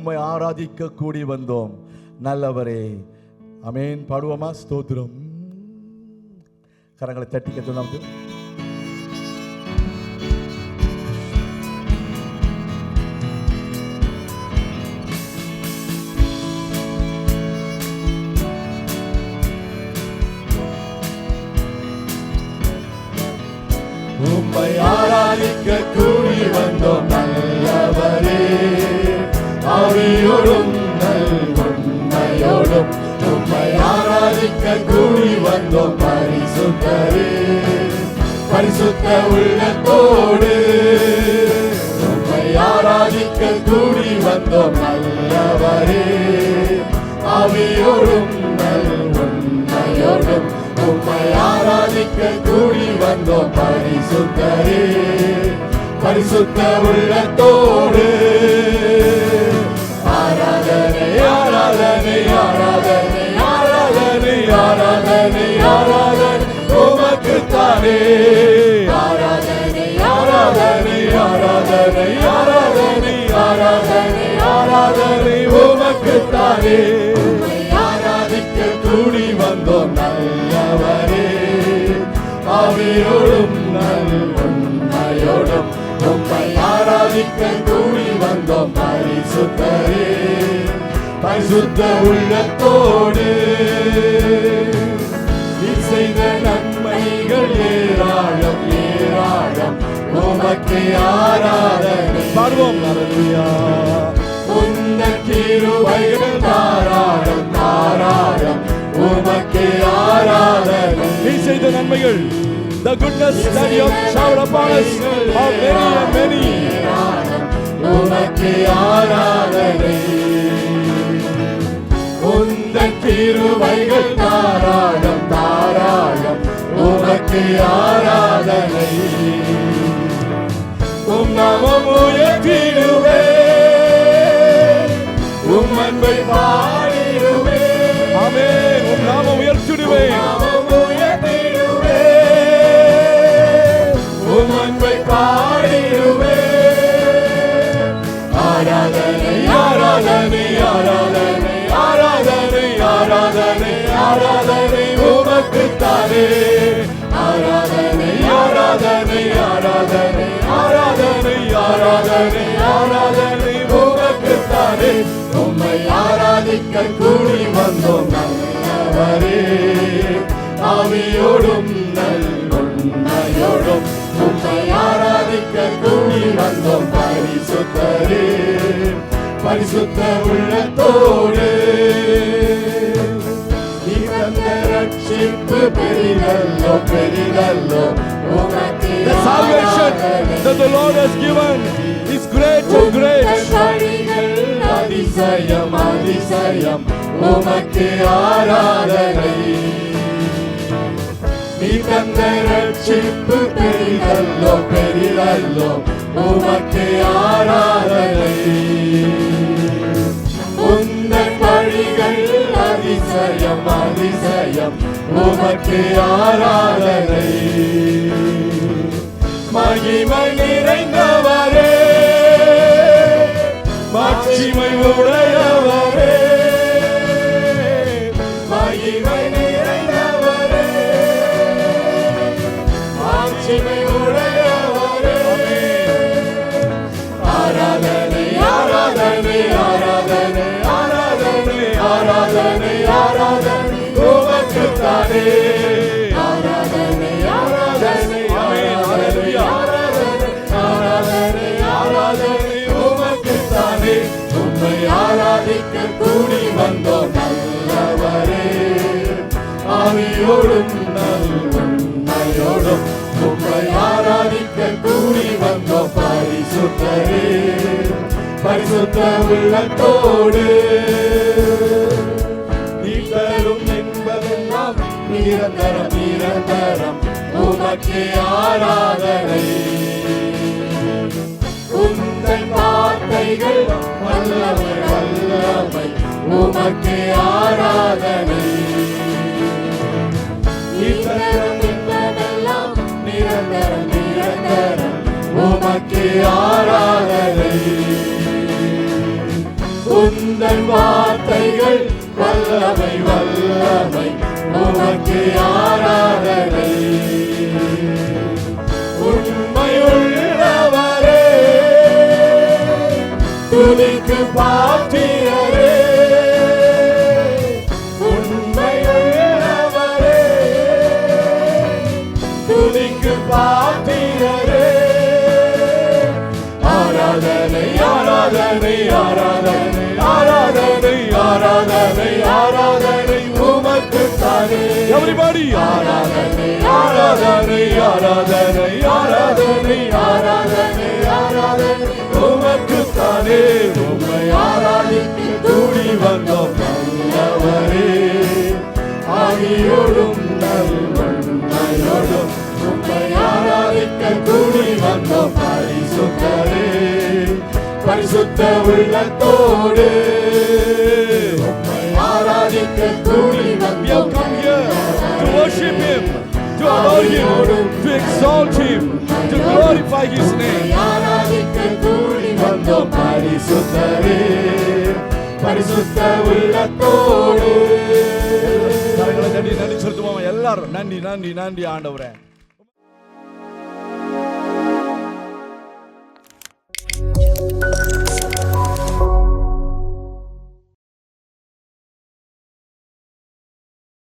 உம்மை ஆராதிக்க கூடி வந்தோம். நல்லவரே அமேன். பாடுவோமா? ஸ்தோத்திரம். கரங்களை தட்டிக்க சொன்னாவது உம்மை ஆராதிக்க கூடி வந்தோம். கூடி வந்தோம் பரிசுத்தரே. பரிசுத்த உள்ளத்தோடு உம்மை ஆராதிக்க கூடி வந்தோம் நல்லவரே. அவையோடும் நல் உண்மையோடும் உண்மை ஆராதிக்க கூடி வந்தோம் பரிசுத்தரே. பரிசுத்த உள்ளத்தோடு உமக்கு தானே ஆராதனை ஆராதனை ஆராதனை ஆராதனை ஆராதனை ஆராதனை உமக்கு தானே. ஆராதிக்க கூடி வந்தோம் நல்லவரே. ஆவியோடும் நல் உண்மையோடும் உம்மை ஆராதிக்க கூடி வந்தோம் பரிசுத்தரே. பரிசுத்த உள்ளத்தோடு செய்த நன்மைகள் ஏராளம் ஏராளம். உமக்கு ஆராதனை. பாடுவோம். அருமையா உன்ன கிருபைகள் தாராளம் தாராளம். உமக்கு ஆராதனை. நீ செய்த நன்மைகள் the goodness that you have showered upon us are many and many. உமக்கு ஆராதனை. உந்தன் தாராளம் தாராளம். உமக்கு ஆராதனை. உம் நாமம் உயர்த்திடுவே. உம் அன்பை பாடிடுவே. ஆமென். உம் நாமம் உயர்த்திடுவே. உம் அன்பை பாடிடுவே. ஆராதனை ஆராதனை ஆராதனை ஆராதனை ஆராதனை ஆராதனை உமக்கு தானே. ஆராதனை ஆராதனை ஆராதனை ஆராதனை ஆராதனை ஆராதனை உமக்கு உம்மை ஆராதிக்க கூடி வந்தோம் நல்லவரே ஆவியோடும் நல்ல ரட்சிப்பு பெரிதல்லோ பெரிதல்லோ உமக்கு the salvation that the Lord has given is great and great வழிகள் அதிசயம் அதிசயம் உமக்கு ஆராதனை நீ தந்த ரட்சிப்பு பெரிதல்லோ பெரிதல்லோ உமக்கு ஆராதனை உமக்கு ஆராதனை. மகிமை நிறைந்த ஆவியோடும் நல் உண்மையோடும் உம்மை ஆராதிக்க கூடி வந்தோ பரிசுத்தரே. பரிசுத்த உள்ளத்தோடு நீ என்பதெல்லாம் நிரந்தரம் நிரந்தரம். உமக்கே ஆராதனை. உங்கள் வார்த்தைகள் வல்லமை வல்லமை. உமக்கே ஆராதனை. நிரந்தரம் உமக்கு ஆராதனை. உந்தன் வார்த்தைகள் வல்லமை வல்லமை உமக்கு ஆராதனை. உண்மையுள்ளவரே துதிக்கு பா எவ்ரிபடி ஆராதனை ஆராதனை ஆராதனை ஆராதனை ஆராதனை ஆராதனை. உமக்கு தானே உம்மை ஆராதிக்க கூடி வந்தோம் நல்லவரே. ஆகியோடும் நல்வன்மையோடும் உம்மை ஆராதிக்க கூடி வந்தோம் பரிசுத்தரே. பரிசுத்த உள்ளத்தோடு உம்மை ஆராதிக்க கூடி வந்தோம் come here to worship him to adore him to exalt him to glorify his name. ஆராதிக்க கூடி வந்தோம் பரிசுத்தரே பரிசுத்த உள்ளத்தோடு. நன்றி நன்றி செலுத்துவோம் எல்லாரும். நன்றி நன்றி நன்றி ஆண்டவரே.